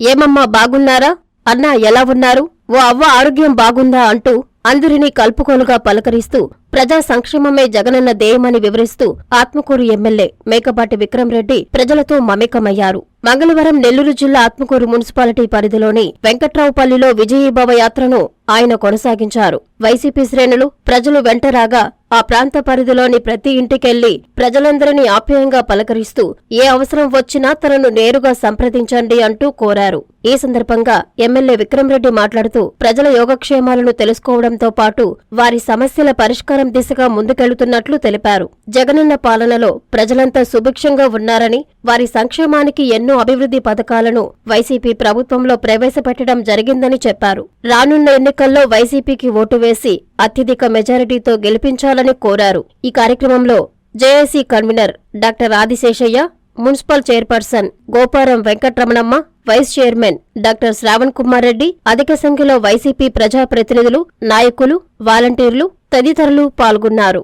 ఏమమ్మా బాగున్నారా? అన్నా ఎలా ఉన్నారు? ఓ అవ్వ ఆరోగ్యం బాగుందా అంటూ అందరినీ కలుపుకోలుగా పలకరిస్తూ ప్రజా సంక్షేమమే జగనన్న ధ్యేయమని వివరిస్తూ ఆత్మకూరు ఎమ్మెల్యే మేకపాటి విక్రమరెడ్డి ప్రజలతో మమేకమయ్యారు. మంగళవారం నెల్లూరు జిల్లా ఆత్మకూరు మున్సిపాలిటీ పరిధిలోని వెంకట్రావుపల్లిలో విజయీభవ యాత్రను ఆయన కొనసాగించారు. వైసీపీ శ్రేణులు ప్రజలు వెంటరాగా ఆ ప్రాంత పరిధిలోని ప్రతి ఇంటికెళ్ళి ప్రజలందరినీ ఆప్యాయంగా పలకరిస్తూ ఏ అవసరం వచ్చినా తనను నేరుగా సంప్రదించండి అంటూ కోరారు. ఈ సందర్భంగా ఎమ్మెల్యే విక్రమరెడ్డి మాట్లాడుతూ ప్రజల యోగక్షేమాలను తెలుసుకోవడంతో పాటు వారి సమస్యల పరిష్కారం దిశగా ముందుకెళ్తున్నట్లు తెలిపారు. జగనన్న పాలనలో ప్రజలంతా సుభిక్షంగా ఉన్నారని వారి సంక్షేమానికి ఎన్నో అభివృద్ధి పథకాలను వైసీపీ ప్రభుత్వంలో ప్రవేశపెట్టడం జరిగిందని చెప్పారు. రానున్న ఎన్నికల్లో వైసీపీకి ఓటు వేసి అత్యధిక మెజారిటీతో గెలిపించాలని కోరారు. ఈ కార్యక్రమంలో JAC convener doctor Adiseshaiah municipal chairperson Goparam Venkataramanamma vice chairman doctor Sravan Kumar Reddy అధిక సంఖ్యలో వైసీపీ ప్రజాప్రతినిధులు నాయకులు వాలంటీర్లు తదితరులు పాల్గొన్నారు.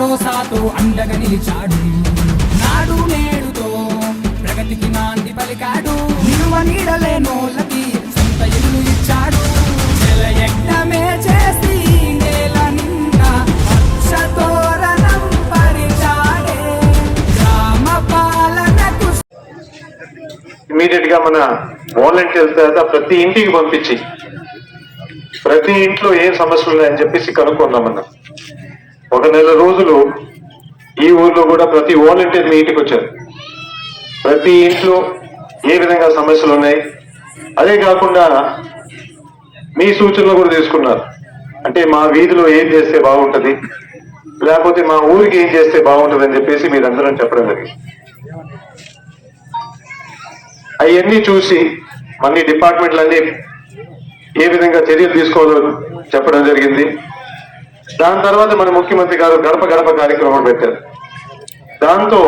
భరోసాతో అండగా నిలిచాడు. నాడు నేడుతో ప్రగతికి నాంది పలికాడు. నిలువ నీడలేనోళ్ళకి సొంత ఇల్లు ఇచ్చాడు. జలయజ్ఞమే చేసి నేల నిండా పచ్చతోరణం పరిచాడే. గ్రామ పాలనకు ఇమీడియట్గా మన వాలంటీర్స్ తర్వాత ప్రతి ఇంటికి పంపించి ప్రతి ఇంట్లో ఏం సమస్యలు ఉన్నాయని చెప్పేసి కనుక్కుందాం మనం ఒక నెల రోజులు ఈ ఊర్లో కూడా ప్రతి వాలంటీర్ మీటింగ్ వచ్చారు. ప్రతి ఇంట్లో ఏ విధంగా సమస్యలు ఉన్నాయి? అదే కాకుండా మీ సూచనలు కూడా తీసుకున్నారు. అంటే మా వీధిలో ఏం చేస్తే బాగుంటుంది? లేకపోతే మా ఊరికి ఏం చేస్తే బాగుంటుంది అని చెప్పేసి మీరందరం చెప్పడం జరిగింది. అవన్నీ చూసి అన్ని డిపార్ట్మెంట్లన్నీ ఏ విధంగా చర్యలు తీసుకోవాలో చెప్పడం జరిగింది. దాని తర్వాత మన ముఖ్యమంత్రి గారు గడప గడప కార్యక్రమం పెట్టారు. దాంతో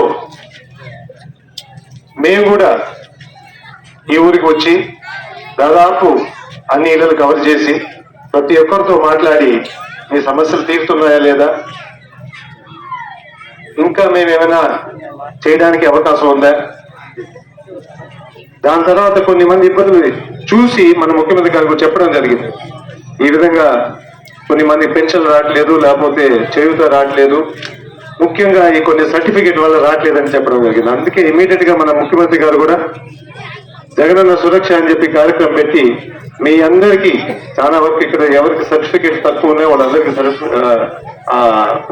మేము కూడా ఈ ఊరికి వచ్చి దాదాపు అన్ని ఇళ్ళు కవర్ చేసి ప్రతి ఒక్కరితో మాట్లాడి మీ సమస్యలు తీరుతున్నాయా లేదా? ఇంకా మేము ఏమైనా చేయడానికి అవకాశం ఉందా? దాని తర్వాత కొన్ని మంది ఇబ్బందులు చూసి మన ముఖ్యమంత్రి గారికి చెప్పడం జరిగింది. ఈ విధంగా కొన్ని మంది పెన్షన్ రావట్లేదు లేకపోతే చేయుత రావట్లేదు. ముఖ్యంగా ఈ కొన్ని సర్టిఫికేట్ వల్ల రావట్లేదని చెప్పడం జరిగింది. అందుకే ఇమీడియట్గా మన ముఖ్యమంత్రి గారు కూడా జగనన్న సురక్ష అని చెప్పి కార్యక్రమం పెట్టి మీ అందరికీ చాలా వరకు ఇక్కడ ఎవరికి సర్టిఫికేట్ తక్కువ ఉన్నాయో వాళ్ళందరికీ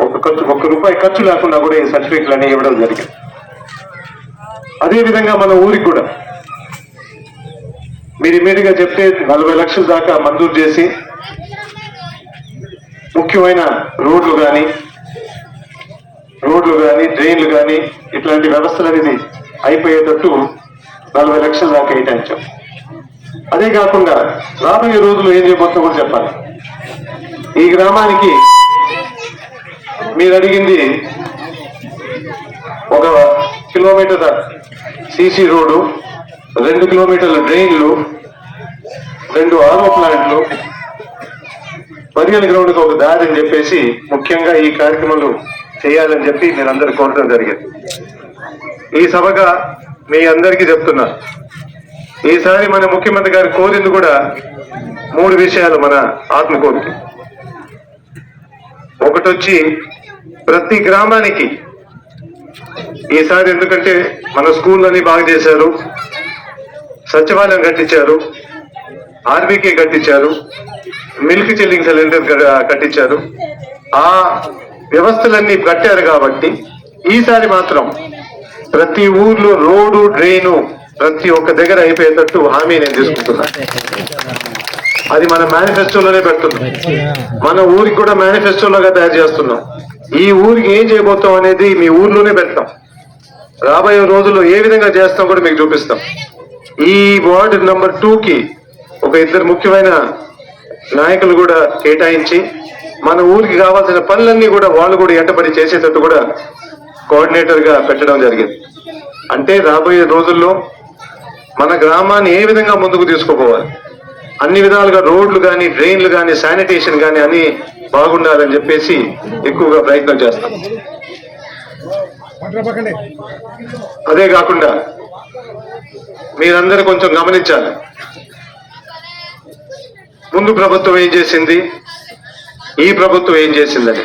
ఒక ఖర్చు ఒక్క రూపాయి ఖర్చు లేకుండా కూడా ఈ సర్టిఫికేట్లు అన్ని ఇవ్వడం జరిగింది. అదేవిధంగా మన ఊరికి కూడా మీరు ఇమీడియట్గా చెప్తే నలభై లక్షల దాకా మంజూరు చేసి ముఖ్యమైన రోడ్లు కానీ రోడ్లు కానీ డ్రైన్లు కానీ ఇట్లాంటి వ్యవస్థలు అనేది అయిపోయేటట్టు నలభై లక్షల దాకా కేటాయించాం. అదే కాకుండా రాబోయే రోజులు ఏం చేయబోతుందో కూడా చెప్పాలి. ఈ గ్రామానికి మీరు అడిగింది ఒక కిలోమీటర్ సీసీ రోడ్డు రెండు కిలోమీటర్ల డ్రైన్లు రెండు ఆరో ప్లాంట్లు పరిగణ గ్రౌండ్కి ఒక దారి అని చెప్పేసి ముఖ్యంగా ఈ కార్యక్రమాలు చేయాలని చెప్పి నేను అందరు కోరడం జరిగింది. ఈ సభగా మీ అందరికీ చెప్తున్నా. ఈసారి మన ముఖ్యమంత్రి గారు కోరింది కూడా మూడు విషయాలు మన ఆత్మ కోరిక ఒకటొచ్చి ప్రతి గ్రామానికి ఈసారి ఎందుకంటే మన స్కూళ్ళని బాగా చేశారు సచివాలయం కట్టించారు ఆర్బీకే కట్టించారు మిల్క్ చెల్లింగ్ సిలిండర్ కట్టించారు. ఆ వ్యవస్థలన్నీ కట్టారు కాబట్టి ఈసారి మాత్రం ప్రతి ఊర్లో రోడ్డు డ్రైను ప్రతి ఒక్క దగ్గర అయిపోయేటట్టు హామీ నేను తీసుకుంటున్నా. అది మన మేనిఫెస్టోలోనే పెడుతున్నాం. మన ఊరికి కూడా మేనిఫెస్టోలోగా తయారు చేస్తున్నాం. ఈ ఊరికి ఏం చేయబోతాం అనేది మీ ఊర్లోనే పెడతాం. రాబోయే రోజుల్లో ఏ విధంగా చేస్తాం కూడా మీకు చూపిస్తాం. ఈ వార్డు నంబర్ టూకి ఒక ఇద్దరు ముఖ్యమైన నాయకులు కూడా కేటాయించి మన ఊరికి కావాల్సిన పనులన్నీ కూడా వాళ్ళు కూడా ఎంటబడి చేసేటట్టు కూడా కోఆర్డినేటర్గా పెట్టడం జరిగింది. అంటే రాబోయే రోజుల్లో మన గ్రామాన్ని ఏ విధంగా ముందుకు తీసుకుపోవాలి? అన్ని విధాలుగా రోడ్లు కానీ డ్రైన్లు కానీ శానిటేషన్ కానీ అన్ని బాగుండాలని చెప్పేసి ఎక్కువగా ప్రయత్నం చేస్తాం. అదే కాకుండా మీరందరూ కొంచెం గమనించాలి. ముందు ప్రభుత్వం ఏం చేసింది? ఈ ప్రభుత్వం ఏం చేసిందని.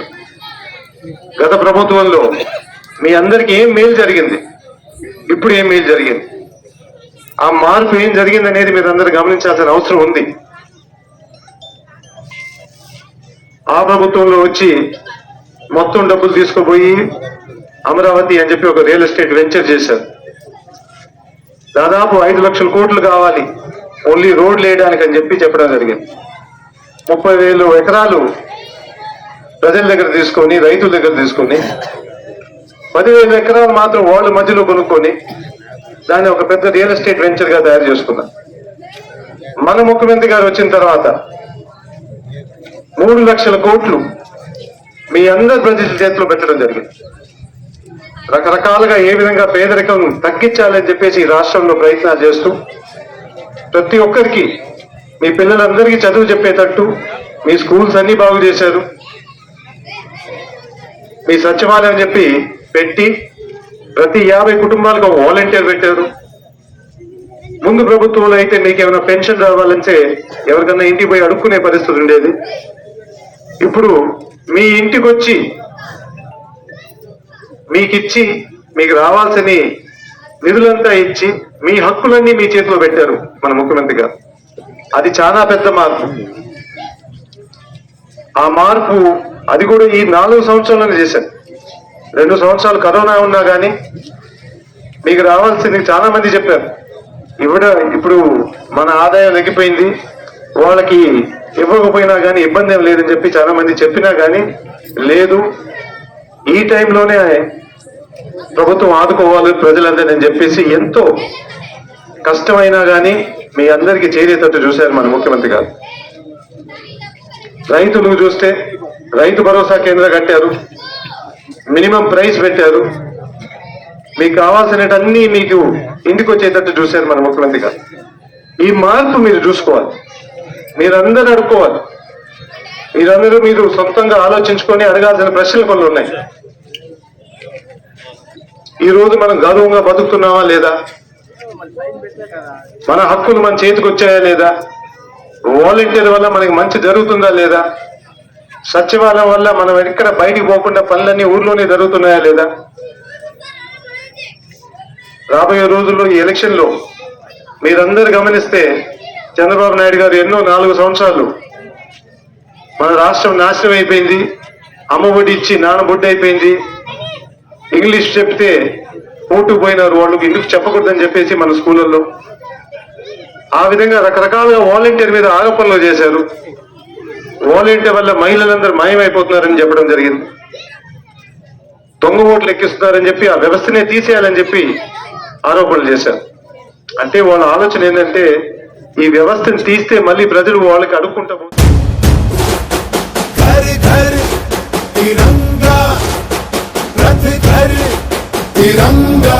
గత ప్రభుత్వంలో మీ అందరికి ఏం మేలు జరిగింది? ఇప్పుడు ఏం మేలు జరిగింది? ఆ మార్పు ఏం జరిగింది అనేది మీరు అందరు గమనించాల్సిన అవసరం ఉంది. ఆ ప్రభుత్వంలో వచ్చి మొత్తం డబ్బులు తీసుకుపోయి అమరావతి అని చెప్పి ఒక రియల్ ఎస్టేట్ వెంచర్ చేశారు. దాదాపు ఐదు లక్షల కోట్లు కావాలి. ఓన్లీ రోడ్లు వేయడానికి అని చెప్పి చెప్పడం జరిగింది. ముప్పై వేలు ఎకరాలు ప్రజల దగ్గర తీసుకొని రైతుల దగ్గర తీసుకొని పదివేల ఎకరాలు మాత్రం వాళ్ళ మధ్యలో కొనుక్కొని దాన్ని ఒక పెద్ద రియల్ ఎస్టేట్ వెంచర్గా తయారు చేసుకున్నాం మన ముఖ్యమంత్రి గారు వచ్చిన తర్వాత మూడు లక్షల కోట్లు మీ అందరి ప్రజల చేతిలో పెట్టడం జరిగింది. రకరకాలుగా ఏ విధంగా పేదరికం తగ్గించాలని చెప్పేసి రాష్ట్రంలో ప్రయత్నాలు చేస్తూ ప్రతి ఒక్కరికి మీ పిల్లలందరికీ చదువు చెప్పేటట్టు మీ స్కూల్స్ అన్ని బాగు చేశారు. మీ సచివాలయం చెప్పి పెట్టి ప్రతి యాభై కుటుంబాలకు వాలంటీర్ పెట్టారు. ముందు ప్రభుత్వంలో అయితే మీకు ఏమైనా పెన్షన్ రావాలంటే ఎవరికన్నా ఇంటికి పోయి అడుక్కునే పరిస్థితి ఉండేది. ఇప్పుడు మీ ఇంటికి వచ్చి మీకు ఇచ్చి మీకు రావాల్సిన నిధులంతా ఇచ్చి మీ హక్కులన్నీ మీ చేతిలో పెట్టారు మన ముఖ్యమంత్రి గారు. అది చాలా పెద్ద మార్పు. ఆ మార్పు అది కూడా ఈ నాలుగు సంవత్సరాలను చేశారు. రెండు సంవత్సరాలు కరోనా ఉన్నా కానీ మీకు రావాల్సింది చాలా మంది చెప్పారు. ఇవిడ ఇప్పుడు మన ఆదాయం తగ్గిపోయింది వాళ్ళకి ఇవ్వకపోయినా కానీ ఇబ్బంది ఏం లేదని చెప్పి చాలా మంది చెప్పినా కానీ లేదు. ఈ టైంలోనే ప్రభుత్వం ఆదుకోవాలి ప్రజలందరినీ చెప్పేసి ఎంతో కష్టమైనా కానీ మీ అందరికీ చేరేటట్టు చూశారు మన ముఖ్యమంత్రి గారు. రైతులు చూస్తే రైతు భరోసా కేంద్రం కట్టారు. మినిమం ప్రైస్ పెట్టారు. మీకు కావాల్సినటన్నీ మీకు ఇంటికి వచ్చేటట్టు చూశారు మన ముఖ్యమంత్రి గారు. ఈ మార్పు మీరు చూసుకోవాలి. మీరందరూ అడుక్కోవాలి. మీరందరూ మీరు సొంతంగా ఆలోచించుకొని అడగాల్సిన ప్రశ్నలు కొన్ని ఉన్నాయి. ఈ రోజు మనం గౌరవంగా బతుకుతున్నావా లేదా? మన హక్కులు మన చేతికి వచ్చాయా లేదా? వాలంటీర్ వల్ల మనకి మంచి జరుగుతుందా లేదా? సచివాలయం వల్ల మనం ఎక్కడ బయటికి పోకుండా పనులన్నీ ఊర్లోనే జరుగుతున్నాయా లేదా? రాబోయే రోజుల్లో ఈ ఎలక్షన్లో మీరందరు మీరందరూ గమనిస్తే చంద్రబాబు నాయుడు గారు ఎన్నో నాలుగు సంవత్సరాలు మన రాష్ట్రం నాశనం అయిపోయింది. అమ్మఒడి ఇచ్చి నాన్నబొడ్డి అయిపోయింది. ఇంగ్లీష్ చెప్తే ఓటు పోయినారు వాళ్ళు ఎందుకు చెప్పకూడదని చెప్పేసి మన స్కూళ్ళల్లో. ఆ విధంగా రకరకాలుగా వాలంటీర్ మీద ఆరోపణలు చేశారు. వాలంటీర్ వల్ల మహిళలందరూ మాయమైపోతున్నారని చెప్పడం జరిగింది. దొంగ ఓట్లు ఎక్కిస్తున్నారని చెప్పి ఆ వ్యవస్థనే తీసేయాలని చెప్పి ఆరోపణలు చేశారు. అంటే వాళ్ళ ఆలోచన ఏంటంటే ఈ వ్యవస్థను తీస్తే మళ్ళీ ప్రజలు వాళ్ళకి అడుక్కుంటా స్థిరంగా